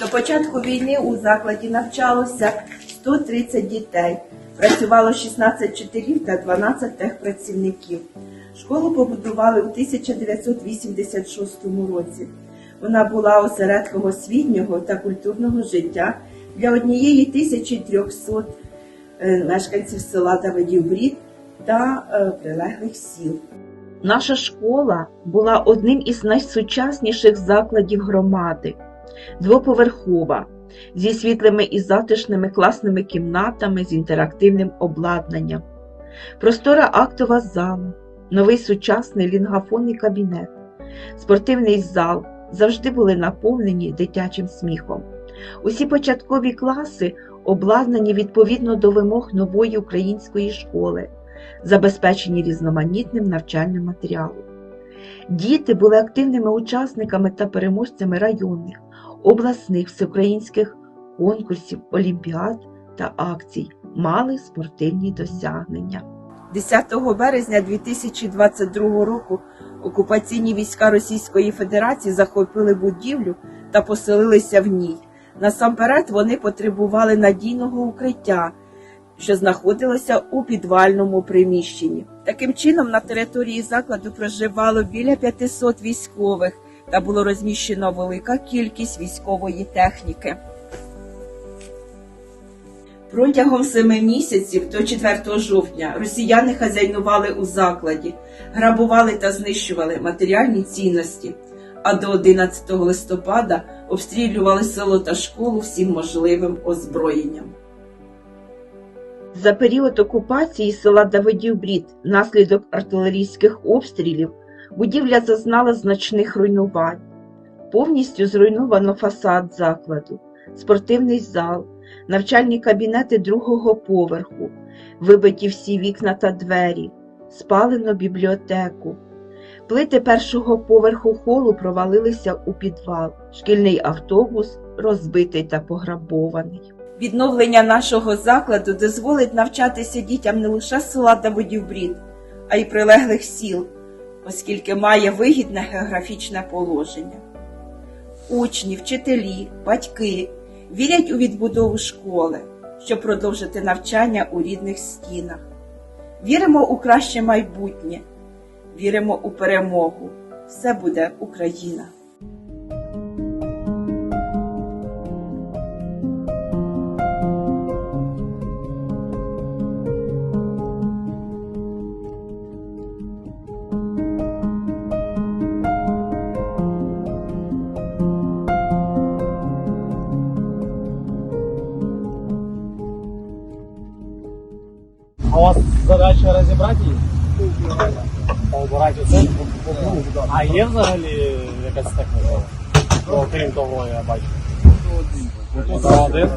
До початку війни у закладі навчалося 130 дітей. Працювало 16 вчителів та 12 техпрацівників. Школу побудували у 1986 році. Вона була осередком освітнього та культурного життя для однієї 1300 е, мешканців села Давидів Брід та е, прилеглих сіл. Наша школа була одним із найсучасніших закладів громади, двоповерхова, зі світлими і затишними класними кімнатами з інтерактивним обладнанням, простора актова зала, новий сучасний лінгафонний кабінет, спортивний зал завжди були наповнені дитячим сміхом. Усі початкові класи обладнані відповідно до вимог нової української школи, забезпечені різноманітним навчальним матеріалом. Діти були активними учасниками та переможцями районних, обласних, всеукраїнських конкурсів, олімпіад та акцій, мали спортивні досягнення. 10 березня 2022 року окупаційні війська Російської Федерації захопили будівлю та поселилися в ній. Насамперед вони потребували надійного укриття, що знаходилося у підвальному приміщенні. Таким чином, на території закладу проживало біля 500 військових та було розміщено велика кількість військової техніки. Протягом семи місяців до 4 жовтня росіяни хазяйнували у закладі, грабували та знищували матеріальні цінності, а до 11 листопада обстрілювали село та школу всім можливим озброєнням. За період окупації села Давидів Брід внаслідок артилерійських обстрілів будівля зазнала значних руйнувань. Повністю зруйновано фасад закладу, спортивний зал, навчальні кабінети другого поверху, вибиті всі вікна та двері, спалено бібліотеку. Плити першого поверху холу провалилися у підвал, шкільний автобус розбитий та пограбований. Відновлення нашого закладу дозволить навчатися дітям не лише села Давидів Брід, а й прилеглих сіл, оскільки має вигідне географічне положення. Учні, вчителі, батьки вірять у відбудову школи, щоб продовжити навчання у рідних стінах. Віримо у краще майбутнє, віримо у перемогу. Все буде Україна! А у вас задача розібрати її? Поубирати оце? А є взагалі якась техніка? Окрім того, я бачу. Один.